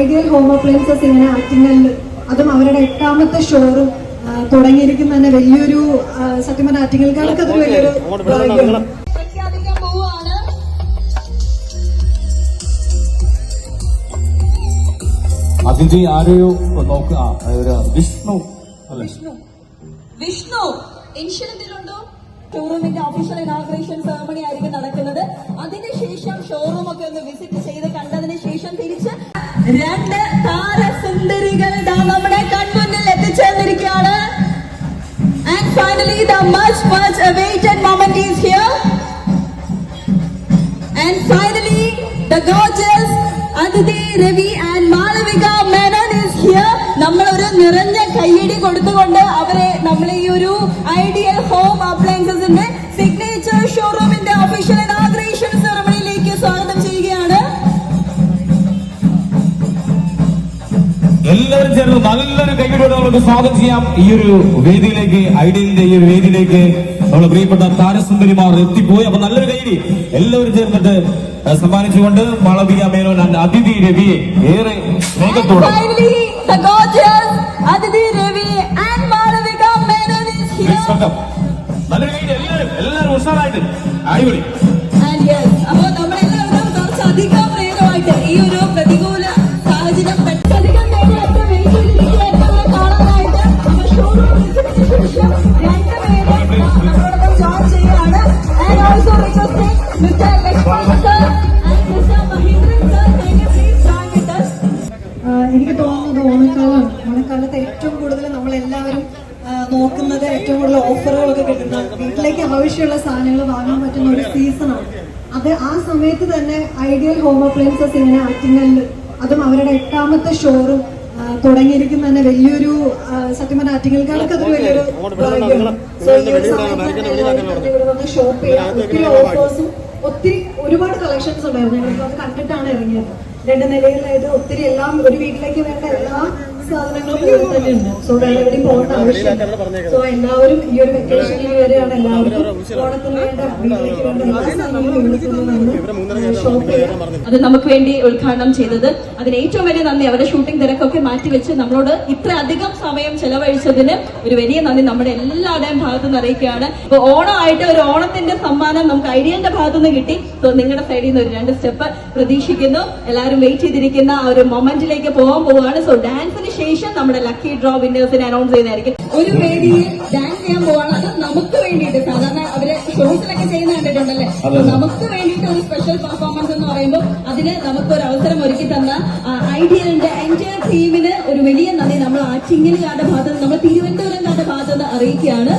Ideal home appliances ഇങ്ങനെ ആറ്റിങ്ങലിൽ അതും അവരുടെ എട്ടാമത്തെ ഷോറും തുടങ്ങിയിരിക്കുന്ന തന്നെ വലിയൊരു സത്യം പറഞ്ഞ ആറ്റിങ്ങൽക്കാർക്ക് അതൊരു വലിയൊരു പ്രഖ്യാപിക്കാൻ പോവുകയാണ്. അതിഥി ആരെയോ നോക്കുക വിഷ്ണു വിഷ്ണു. വിഷ്ണു ഇൻഷുറൻസിലുണ്ടോ ഷോറൂമിന്റെ ഒഫീഷ്യൽ ഇനാഗ്രേഷൻ സെറമണി ആയിരിക്കും നടക്കുന്നത്. അതിനുശേഷം ഷോറൂം ഒക്കെ ഒന്ന് വിസിറ്റ് ചെയ്ത് കണ്ടതിന് ശേഷം തിരിച്ച് രണ്ട് താരസുന്ദരികൾ നമ്മുടെ കൺമുന്നിൽ എത്തിച്ചേർന്നിരിക്കുകയാണ് and finally the much much awaited moment is here And finally, the gorgeous അതിഥി Ravi and Malavika Menon is here. നമ്മൾ ഒരു നിറഞ്ഞ കയ്യടി കൊടുത്തുകൊണ്ട് അവരെ നമ്മൾ ഈ ഒരു ഐഡിയൽ ഹോം ചേർന്ന് നല്ലൊരു കൈകടോടെ നമുക്ക് സ്വാഗതം ചെയ്യാം. ഈ ഒരു വേദിയിലേക്ക് ഐഡിയലിന്റെ ഈ ഒരു വേദിയിലേക്ക് നമ്മുടെ പ്രിയപ്പെട്ട താരസുന്ദരിമാർ എത്തിപ്പോയി. അപ്പൊ നല്ലൊരു കൈഡി എല്ലാവരും ചേർന്നിട്ട് സമ്മാനിച്ചുകൊണ്ട് മാളവിക മേനോൻ and അതിഥി രവിയെ ഏറെ സ്നേഹത്തോടെ. നല്ലൊരു കൈഡി എല്ലാവരും എല്ലാവരും ഉഷാറായിട്ട്. അടിപൊളി. With us? ആഹ് എനിക്ക് തോന്നുന്നത് ഓണക്കാലം ഓണക്കാലത്ത് ഏറ്റവും കൂടുതൽ നമ്മൾ എല്ലാവരും നോക്കുന്നത് ഏറ്റവും കൂടുതൽ ഓഫറുകളൊക്കെ കിട്ടുന്ന വീട്ടിലേക്ക് ആവശ്യമുള്ള സാധനങ്ങൾ വാങ്ങാൻ പറ്റുന്ന ഒരു സീസണാണ് അത് ആ സമയത്ത് തന്നെ ഐഡിയൽ ഹോം അപ്ലയൻസസ് ഇങ്ങനെ ആറ്റിങ്ങലിൽ അതും അവരുടെ എട്ടാമത്തെ ഷോറും തുടങ്ങിയിരിക്കുന്ന തന്നെ വലിയൊരു സത്യം പറഞ്ഞ ആറ്റിങ്ങൽക്കാർക്ക് അതൊരു വലിയൊരു ഭാഗ്യമാണ് സോ ഈ ഒരു സമയത്ത് ഇവിടെ വന്ന്? ഷോപ്പ് ചെയ്യാൻ ഒത്തിരി ഓഫേഴ്സും ഒത്തിരി ഒരുപാട് കളക്ഷൻസ് ഉണ്ടായിരുന്നു. ഞങ്ങൾക്ക് അത് കണ്ടിട്ടാണ് ഇറങ്ങിയത്. രണ്ട് നിലയിലായത് ഒത്തിരി എല്ലാം ഒരു വീട്ടിലേക്ക് വേണ്ട എല്ലാ സാധനങ്ങളും ഇവിടെ തന്നെ സോ വേറെ എവിടെയും പോകേണ്ട ആവശ്യമില്ല. സോ എല്ലാവരും ഈ ഒരു വെക്കേഷനിൽ വരെയാണ് എല്ലാവർക്കും അത് നമുക്ക് വേണ്ടി ഉദ്ഘാടനം ചെയ്തത്. അതിന് ഏറ്റവും വലിയ നന്ദി. അവരുടെ ഷൂട്ടിംഗ് തിരക്കൊക്കെ മാറ്റിവെച്ച് നമ്മളോട് ഇത്ര അധികം സമയം ചെലവഴിച്ചതിന് ഒരു വലിയ നന്ദി. നമ്മുടെ എല്ലാവരുടെയും ഭാഗത്തു നിന്ന് അറിയിക്കുകയാണ്. ഇപ്പൊ ഓണമായിട്ട് ഒരു ഓണത്തിന്റെ സമ്മാനം നമുക്ക് ഐഡിയന്റെ ഭാഗത്തു നിന്ന് കിട്ടി. സോ നിങ്ങളുടെ സൈഡിൽ നിന്ന് ഒരു രണ്ട് സ്റ്റെപ്പ് പ്രതീക്ഷിക്കുന്നു. എല്ലാവരും വെയിറ്റ് ചെയ്തിരിക്കുന്ന ആ ഒരു മൊമെന്റിലേക്ക് പോകാൻ പോവുകയാണ്. സോ ഡാൻസിന് ശേഷം നമ്മുടെ ലക്കി ഡ്രോ വിന്നേഴ്സിനെ അനൗൺസ് ചെയ്യുന്നതായിരിക്കും. ഒരു വേദിയിൽ ഡാൻസ് ചെയ്യാൻ പോവാണ്. അത് നമുക്ക് വേണ്ടിയിട്ട് സാധാരണ ഷോസിലൊക്കെ ചെയ്യുന്ന കണ്ടിട്ടുണ്ടല്ലേ? നമുക്ക് വേണ്ടിയിട്ട് ഒരു സ്പെഷ്യൽ പെർഫോമൻസ് എന്ന് പറയുമ്പോൾ അതിന് നമുക്ക് ഒരു അവസരം ഒരുക്കി തന്ന ഐഡിയലിന്റെ എന്റയർ ടീമിന് ഒരു വലിയ നന്ദി. നമ്മൾ ആറ്റിങ്ങലുകാരുടെ ഭാഗത്ത് നമ്മൾ തിരുവനന്തപുരംകാരുടെ ഭാഗത്ത് അറിയിക്കുകയാണ്.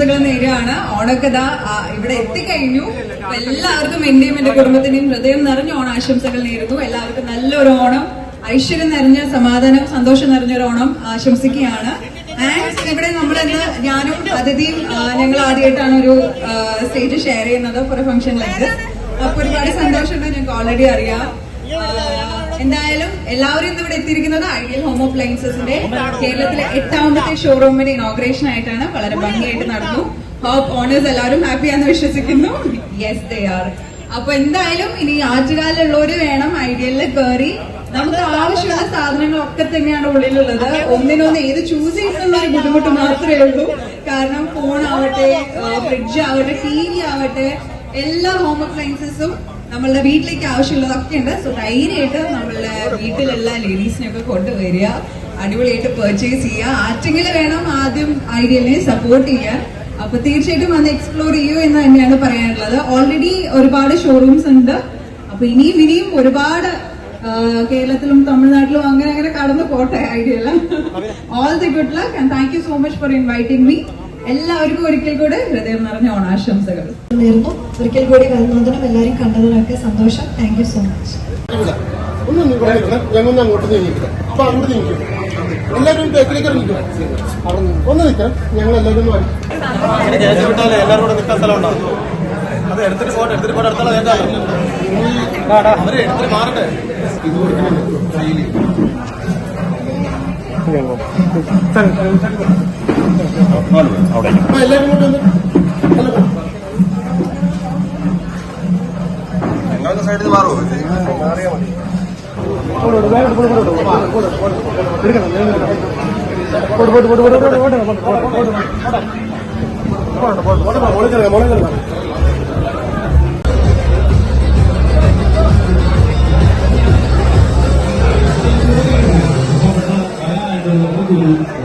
ഓണാശംസകൾ നേരുകയാണ് ഓണൊക്കെ ഇതാ ഇവിടെ എത്തിക്കഴിഞ്ഞു. എല്ലാവർക്കും എന്റെയും എന്റെ കുടുംബത്തിന്റെയും ഹൃദയം നിറഞ്ഞ ഓണാശംസകൾ നേരുന്നു. എല്ലാവർക്കും നല്ലൊരു ഓണം. ഐശ്വര്യം നിറഞ്ഞ സമാധാനം സന്തോഷം നിറഞ്ഞ ഒരു ഓണം ആശംസിക്കുകയാണ്. ആൻഡ് ഇവിടെ നമ്മൾ ഇന്ന് ഞാനും അതിഥിയും ഞങ്ങൾ ആദ്യമായിട്ടാണ് ഒരു സ്റ്റേജ് ഷെയർ ചെയ്യുന്നത്. ഫോർ ഫംഗ്ഷനിലേക്ക് അപ്പൊ ഒരുപാട് സന്തോഷമുണ്ട്. ഞങ്ങൾക്ക് ഓൾറെഡി അറിയാം. എന്തായാലും എല്ലാവരും ഇന്ന് ഇവിടെ എത്തിയിരിക്കുന്നത് ഐഡിയൽ ഹോം അപ്ലയൻസസിന്റെ കേരളത്തിലെ എട്ടാമത്തെ ഷോറൂമിന്റെ ഇനോഗ്രേഷൻ ആയിട്ടാണ്. വളരെ ഭംഗിയായിട്ട് നടന്നു. ഹോപ്പ് ഓണേഴ്സ് എല്ലാവരും ഹാപ്പിയാന്ന് വിശ്വസിക്കുന്നു. യെസ് ദേ ആർ അപ്പൊ എന്തായാലും ഇനി ആറ്റുകാലുള്ളവര് വേണം ഐഡിയലിൽ കയറി നമുക്ക് ആവശ്യമുള്ള സാധനങ്ങളൊക്കെ തന്നെയാണ് ഉള്ളിലുള്ളത്. ഒന്നിനൊന്ന് ഏത് ചൂസ് ചെയ്യുന്നുള്ള ഒരു ബുദ്ധിമുട്ട് മാത്രമേ ഉള്ളൂ. കാരണം ഫോൺ ആവട്ടെ ഫ്രിഡ്ജ് ആവട്ടെ ടി വി ആവട്ടെ എല്ലാ ഹോം അപ്ലയൻസസും നമ്മളുടെ വീട്ടിലേക്ക് ആവശ്യമുള്ളതൊക്കെ ഉണ്ട്. സോ ധൈര്യമായിട്ട് നമ്മളുടെ വീട്ടിലുള്ള ലേഡീസിനെയൊക്കെ കൊണ്ടുവരിക. അടിപൊളിയായിട്ട് പെർച്ചേസ് ചെയ്യുക. ആറ്റെങ്കിൽ വേണം ആദ്യം ഐഡിയലിനെ സപ്പോർട്ട് ചെയ്യാൻ. അപ്പൊ തീർച്ചയായിട്ടും വന്ന് എക്സ്പ്ലോർ ചെയ്യൂ എന്ന് തന്നെയാണ് പറയാനുള്ളത്. ഓൾറെഡി ഒരുപാട് ഷോറൂംസ് ഉണ്ട്. അപ്പൊ ഇനിയും ഇനിയും ഒരുപാട് കേരളത്തിലും തമിഴ്നാട്ടിലും അങ്ങനെ അങ്ങനെ കടന്നു പോട്ടെ idea all the good luck and thank you so much for inviting me എല്ലാവർക്കും ഒരിക്കൽ കൂടെ ഹൃദയം നിറഞ്ഞ ഓണാശംസകൾ. നേരുന്നു. ഒരിക്കൽ കൂടി വരുന്നതിനും എല്ലാവരും കണ്ടതിനൊക്കെ സന്തോഷം. താങ്ക് യു സോ മച്ച് ഞങ്ങൾ അങ്ങോട്ട് നീങ്ങിക്കണം അപ്പൊ അങ്ങോട്ട് നീങ്ങിക്കണം എല്ലാവരും ബേക്കിലേക്ക് നിൽക്കണം ഒന്ന് നിൽക്കണം ഞങ്ങൾ എല്ലാവരും ഒന്ന് മാറി എല്ലാവരും കൂടെ നിൽക്കാൻ സ്ഥലം ഉണ്ടാവും അത് എടുത്തിട്ട് പോട്ടെ എടുത്തിട്ട് പോട്ടെ അടുത്തുള്ള കേൾക്കാമല്ലോ അവർ എടുത്തിട്ട് മാറട്ടെ ഇത് കൊടുക്കുന്നുണ്ട് ഞങ്ങൾക്ക് സൈഡിൽ മാറുമോ മോളിൽ കിടക്കാം മോളിൽ you.